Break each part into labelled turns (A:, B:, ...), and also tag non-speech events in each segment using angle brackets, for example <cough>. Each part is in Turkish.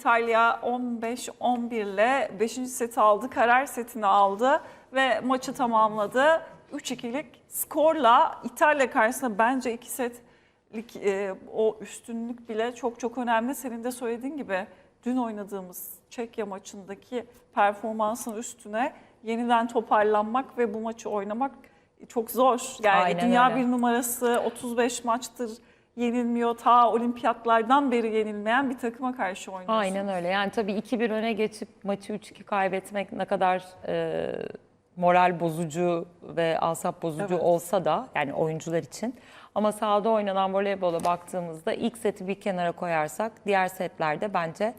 A: İtalya 15-11 ile 5. seti aldı. Karar setini aldı ve maçı tamamladı. 3-2'lik skorla İtalya karşısında bence 2 setlik e, o üstünlük bile çok çok önemli. Senin de söylediğin gibi dün oynadığımız Çekya maçındaki performansın üstüne yeniden toparlanmak ve bu maçı oynamak çok zor. Yani
B: Aynen
A: dünya
B: öyle.
A: bir numarası 35 maçtır yenilmiyor. Ta olimpiyatlardan beri yenilmeyen bir takıma karşı oynuyorsun.
B: Aynen öyle. Yani tabii 2-1 öne geçip maçı 3-2 kaybetmek ne kadar e, moral bozucu ve asap bozucu
A: Evet.
B: olsa da yani oyuncular için. Ama sahada oynanan voleybola baktığımızda ilk seti bir kenara koyarsak diğer setlerde bence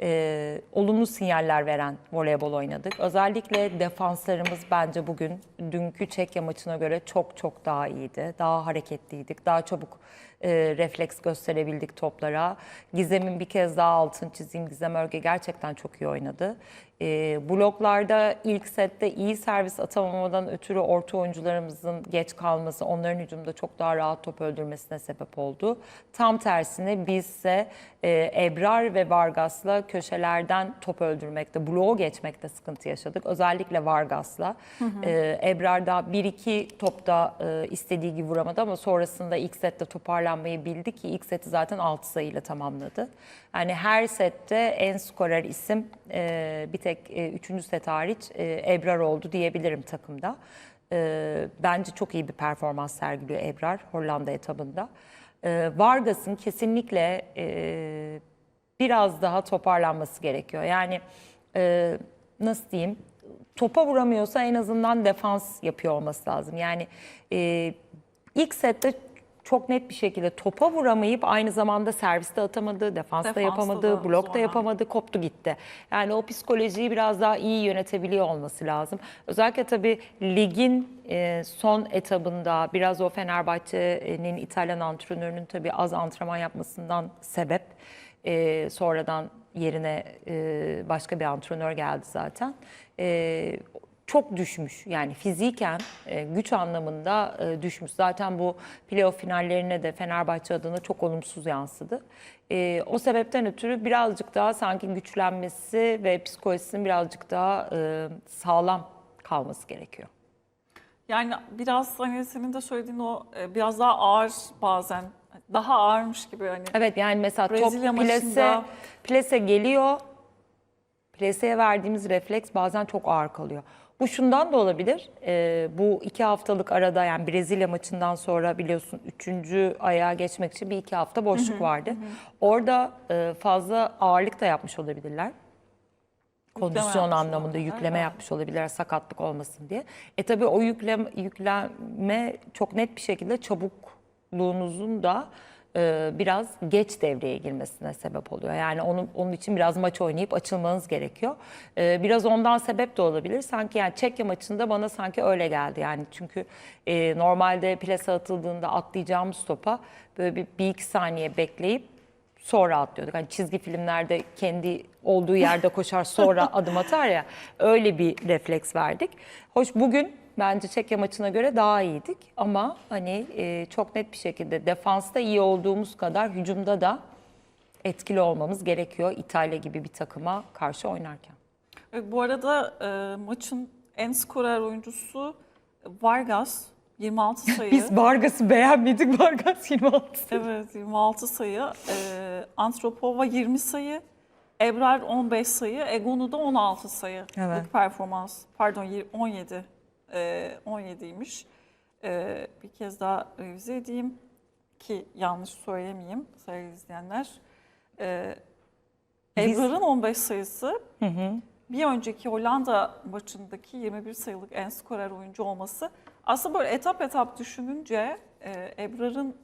B: e, olumlu sinyaller veren voleybol oynadık. Özellikle defanslarımız bence bugün dünkü Çekya maçına göre çok çok daha iyiydi. Daha hareketliydik. Daha çabuk e, refleks gösterebildik toplara. Gizem'in bir kez daha altın çizeyim. Gizem Örge gerçekten çok iyi oynadı. E, bloklarda ilk sette iyi servis atamamadan ötürü orta oyuncularımızın geç kalması, onların hücumda çok daha rahat top öldürmesine sebep oldu. Tam tersine bizse e, Ebrar ve Vargas'la köşelerden top öldürmekte, bloğu geçmekte sıkıntı yaşadık. Özellikle Vargas'la. E, Ebrar da 1-2 topta e, istediği gibi vuramadı ama sonrasında ilk sette toparlanmayı bildi ki ilk seti zaten 6 sayıyla tamamladı. Yani her sette en skorer isim e, bir tek 3. set hariç e, Ebrar oldu diyebilirim takımda. E, bence çok iyi bir performans sergiliyor Ebrar Hollanda etabında. E, Vargas'ın kesinlikle e, biraz daha toparlanması gerekiyor. Yani e, nasıl diyeyim? Topa vuramıyorsa en azından defans yapıyor olması lazım. Yani e, ilk sette çok net bir şekilde topa vuramayıp aynı zamanda serviste atamadı, defansta
A: Defansta
B: yapamadı,
A: da
B: blokta
A: zorlandı.
B: yapamadı, koptu gitti. Yani o psikolojiyi biraz daha iyi yönetebiliyor olması lazım. Özellikle tabii ligin e, son etabında biraz o Fenerbahçe'nin İtalyan antrenörünün tabii az antrenman yapmasından sebep. E, sonradan yerine e, başka bir antrenör geldi zaten. Çok düşmüş yani fiziken e, güç anlamında e, düşmüş. Zaten bu playoff finallerine de Fenerbahçe adına çok olumsuz yansıdı. E, o sebepten ötürü birazcık daha sanki güçlenmesi ve psikolojisinin birazcık daha e, sağlam kalması gerekiyor.
A: Yani biraz hani senin de söylediğin o e, biraz daha ağır bazen. Daha ağırmış gibi hani.
B: Evet yani mesela
A: Brezilya
B: top plase,
A: maçında-
B: plase geliyor. Plaseye verdiğimiz refleks bazen çok ağır kalıyor. Bu şundan da olabilir. Ee, bu iki haftalık arada yani Brezilya maçından sonra biliyorsun üçüncü ayağa geçmek için bir iki hafta boşluk vardı. Orada e, fazla ağırlık da yapmış olabilirler. Kondisyon
A: yapmış
B: anlamında
A: olabilirler,
B: yükleme
A: evet.
B: yapmış olabilirler sakatlık olmasın diye. E tabii o yükleme, yükleme çok net bir şekilde çabukluğunuzun da e, biraz geç devreye girmesine sebep oluyor. Yani onun, onun için biraz maç oynayıp açılmanız gerekiyor. E, biraz ondan sebep de olabilir. Sanki yani Çekya maçında bana sanki öyle geldi. Yani çünkü e, normalde plase atıldığında atlayacağımız topa böyle bir, bir iki saniye bekleyip sonra atlıyorduk. Hani çizgi filmlerde kendi olduğu yerde koşar sonra <laughs> adım atar ya öyle bir refleks verdik. Hoş bugün bence Çekya maçına göre daha iyiydik ama hani e, çok net bir şekilde defansta iyi olduğumuz kadar hücumda da etkili olmamız gerekiyor İtalya gibi bir takıma karşı oynarken.
A: E, Bu arada e, maçın en skorer oyuncusu Vargas 26 <laughs> sayı.
B: Biz Vargas'ı beğenmedik. Vargas 26.
A: Evet 26 sayı. E, Antropova 20 sayı. Ebrar 15 sayı. Egonu da 16 sayı.
B: Evet.
A: Bu performans. Pardon yir- 17. E, 17'ymiş. E, bir kez daha revize edeyim ki yanlış söylemeyeyim sevgili izleyenler. E, Ebrar'ın 15 sayısı bir önceki Hollanda maçındaki 21 sayılık en skorer oyuncu olması aslında böyle etap etap düşününce e, Ebrar'ın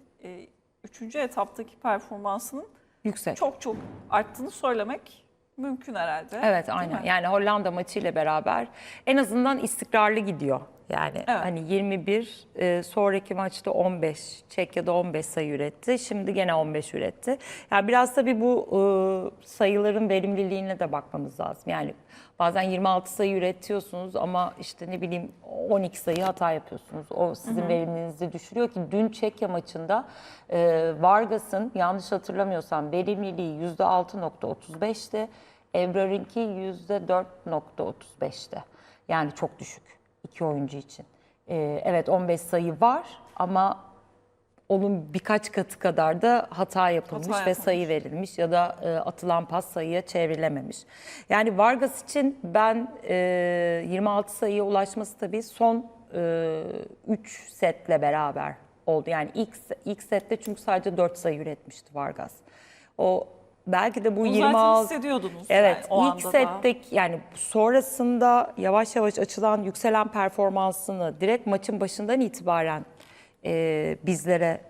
A: 3. etaptaki performansının
B: Yüksek.
A: çok çok arttığını söylemek mümkün herhalde.
B: Evet aynen.
A: mi?
B: Yani Hollanda maçıyla beraber en azından istikrarlı gidiyor. Yani
A: Evet.
B: hani 21 e, sonraki maçta 15 Çekya'da 15 sayı üretti. Şimdi gene 15 üretti. Yani biraz tabii bu e, sayıların verimliliğine de bakmamız lazım. Yani bazen 26 sayı üretiyorsunuz ama işte ne bileyim 12 sayı hata yapıyorsunuz. O sizin verimliliğinizi düşürüyor ki dün Çekya maçında e, Vargas'ın yanlış hatırlamıyorsam verimliliği %6.35'ti. Ebrar'ınki %4.35'ti. Yani çok düşük iki oyuncu için. Ee, evet 15 sayı var ama onun birkaç katı kadar da hata yapılmış
A: Hata
B: ve
A: yapılmış.
B: sayı verilmiş ya da e, atılan pas sayıya çevrilememiş. Yani Vargas için ben e, 26 sayıya ulaşması tabii son 3 setle beraber oldu. Yani ilk ilk sette çünkü sadece 4 sayı üretmişti Vargas. O belki de bu
A: Bunu
B: 26
A: zaten hissediyordunuz.
B: Evet,
A: yani
B: ilk setteki yani sonrasında yavaş yavaş açılan yükselen performansını direkt maçın başından itibaren e, bizlere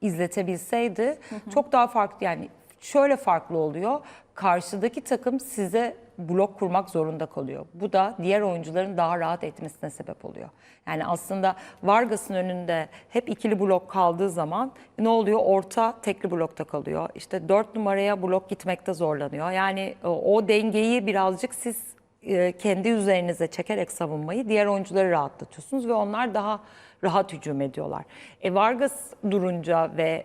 B: izletebilseydi çok daha farklı yani şöyle farklı oluyor. Karşıdaki takım size blok kurmak zorunda kalıyor. Bu da diğer oyuncuların daha rahat etmesine sebep oluyor. Yani aslında Vargas'ın önünde hep ikili blok kaldığı zaman ne oluyor? Orta tekli blokta kalıyor. İşte dört numaraya blok gitmekte zorlanıyor. Yani o, o dengeyi birazcık siz e, kendi üzerinize çekerek savunmayı diğer oyuncuları rahatlatıyorsunuz ve onlar daha rahat hücum ediyorlar. E Vargas durunca ve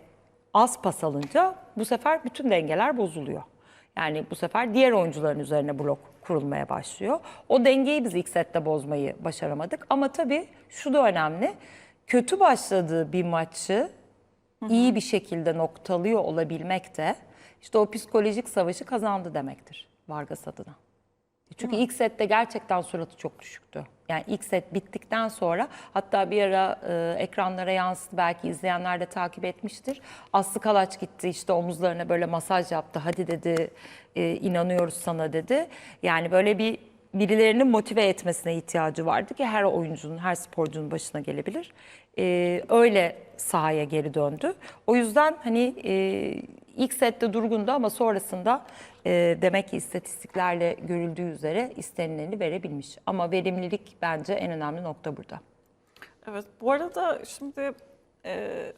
B: az pas alınca bu sefer bütün dengeler bozuluyor. Yani bu sefer diğer oyuncuların üzerine blok kurulmaya başlıyor. O dengeyi biz ilk sette bozmayı başaramadık. Ama tabii şu da önemli. Kötü başladığı bir maçı iyi bir şekilde noktalıyor olabilmek de işte o psikolojik savaşı kazandı demektir Vargas adına. Çünkü ilk sette gerçekten suratı çok düşüktü. Yani ilk set bittikten sonra hatta bir ara e, ekranlara yansıdı belki izleyenler de takip etmiştir. Aslı Kalaç gitti işte omuzlarına böyle masaj yaptı. Hadi dedi e, inanıyoruz sana dedi. Yani böyle bir birilerinin motive etmesine ihtiyacı vardı ki her oyuncunun, her sporcunun başına gelebilir. E, öyle sahaya geri döndü. O yüzden hani e, ilk sette durgundu ama sonrasında e, demek ki istatistiklerle görüldüğü üzere istenileni verebilmiş. Ama verimlilik bence en önemli nokta burada.
A: Evet, bu arada şimdi e,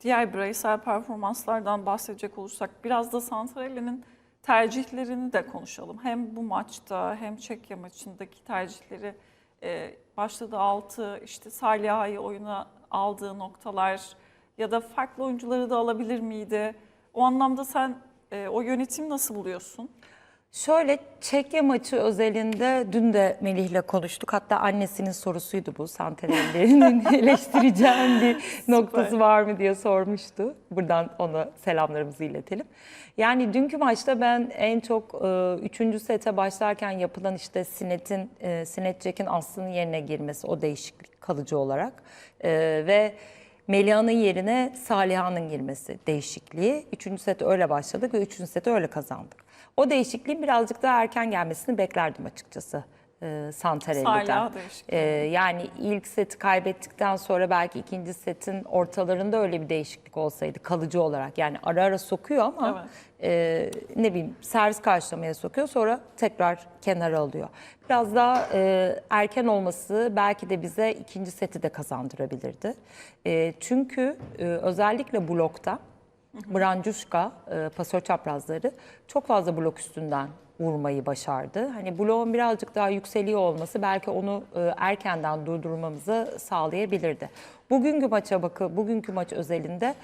A: diğer bireysel performanslardan bahsedecek olursak biraz da Santarelli'nin tercihlerini de konuşalım. Hem bu maçta hem Çekya maçındaki tercihleri e, başladı 6 işte Saliha'yı oyuna aldığı noktalar ya da farklı oyuncuları da alabilir miydi? O anlamda sen e, o yönetimi nasıl buluyorsun?
B: Şöyle Çekya maçı özelinde dün de Melih'le konuştuk. Hatta annesinin sorusuydu bu. Santarelli'nin <laughs> eleştireceğim bir noktası var mı diye sormuştu. Buradan ona selamlarımızı iletelim. Yani dünkü maçta ben en çok e, üçüncü sete başlarken yapılan işte Sinet'in, e, Sinet Jack'in Aslı'nın yerine girmesi o değişiklik kalıcı olarak e, ve Melia'nın yerine Saliha'nın girmesi değişikliği. Üçüncü sete öyle başladık ve üçüncü sete öyle kazandık. O değişikliğin birazcık daha erken gelmesini beklerdim açıkçası e, Santarelli'den. E, yani ilk seti kaybettikten sonra belki ikinci setin ortalarında öyle bir değişiklik olsaydı kalıcı olarak. Yani ara ara sokuyor ama e, ne bileyim servis karşılamaya sokuyor sonra tekrar kenara alıyor. Biraz daha e, erken olması belki de bize ikinci seti de kazandırabilirdi. E, çünkü e, özellikle blokta Brancushka, e, pasör çaprazları çok fazla blok üstünden vurmayı başardı. Hani bloğun birazcık daha yükseliyor olması belki onu e, erkenden durdurmamızı sağlayabilirdi. Bugünkü maça bakı, bugünkü maç özelinde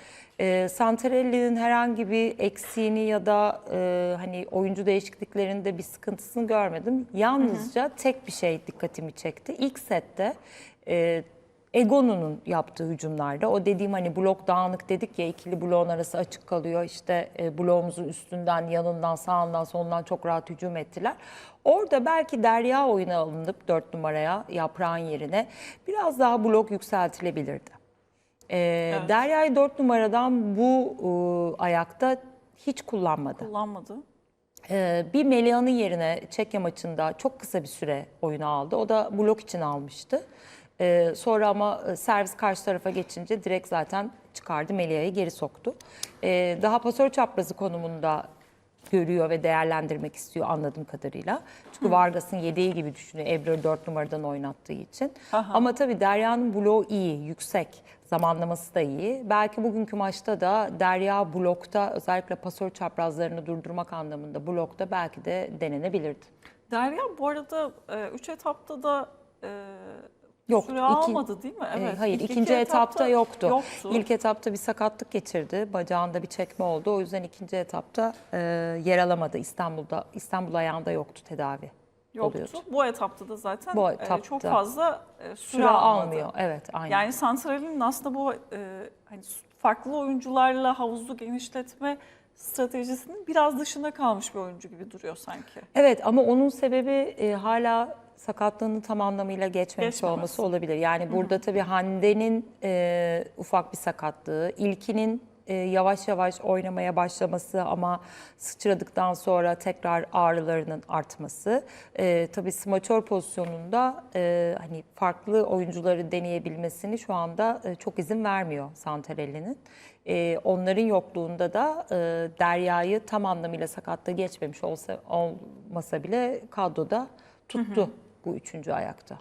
B: e, Santarelli'nin herhangi bir eksiğini ya da e, hani oyuncu değişikliklerinde bir sıkıntısını görmedim. Yalnızca tek bir şey dikkatimi çekti. İlk sette e, Egonu'nun yaptığı hücumlarda o dediğim hani blok dağınık dedik ya ikili bloğun arası açık kalıyor işte e, bloğumuzun üstünden yanından sağından solundan çok rahat hücum ettiler. Orada belki Derya oyuna alınıp 4 numaraya yaprağın yerine biraz daha blok yükseltilebilirdi. E, Derya'yı 4 numaradan bu e, ayakta hiç kullanmadı.
A: Kullanmadı.
B: Ee, bir Melia'nın yerine Çekya maçında çok kısa bir süre oyunu aldı. O da blok için almıştı. Ee, sonra ama e, servis karşı tarafa geçince direkt zaten çıkardı Melia'yı geri soktu. Ee, daha pasör çaprazı konumunda görüyor ve değerlendirmek istiyor anladığım kadarıyla. Çünkü Vargas'ın yedeği gibi düşünüyor Ebrar'ı 4 numaradan oynattığı için.
A: Aha.
B: Ama tabii Derya'nın bloğu iyi, yüksek. Zamanlaması da iyi. Belki bugünkü maçta da Derya blokta özellikle pasör çaprazlarını durdurmak anlamında blokta belki de denenebilirdi.
A: Derya bu arada 3 etapta da e,
B: Yok,
A: süre
B: iki-
A: almadı değil mi?
B: Ee, Hayır,
A: İlk
B: ikinci
A: iki
B: etapta, yoktu.
A: yoktu.
B: İlk etapta bir sakatlık geçirdi. Bacağında bir çekme oldu. O yüzden ikinci etapta e, yer alamadı. İstanbul'da İstanbul ayağında yoktu tedavi.
A: yoktu.
B: oluyordu.
A: Bu etapta da zaten
B: Bu
A: e,
B: etapta
A: çok fazla e, süre,
B: Süre
A: almadı.
B: almıyor. Evet, aynen.
A: Yani Santral'in aslında bu e, hani farklı oyuncularla havuzu genişletme stratejisinin biraz dışında kalmış bir oyuncu gibi duruyor sanki.
B: Evet ama onun sebebi e, hala sakatlığını tam anlamıyla geçmemiş
A: Geçmemesi.
B: olması olabilir. Yani burada tabii Hande'nin e, ufak bir sakatlığı, İlki'nin e, yavaş yavaş oynamaya başlaması ama sıçradıktan sonra tekrar ağrılarının artması. E, tabii smaçör pozisyonunda e, hani farklı oyuncuları deneyebilmesini şu anda e, çok izin vermiyor Santarelli'nin. E, onların yokluğunda da e, Derya'yı tam anlamıyla sakatlığı geçmemiş olsa olmasa bile kadroda tuttu bu üçüncü ayakta.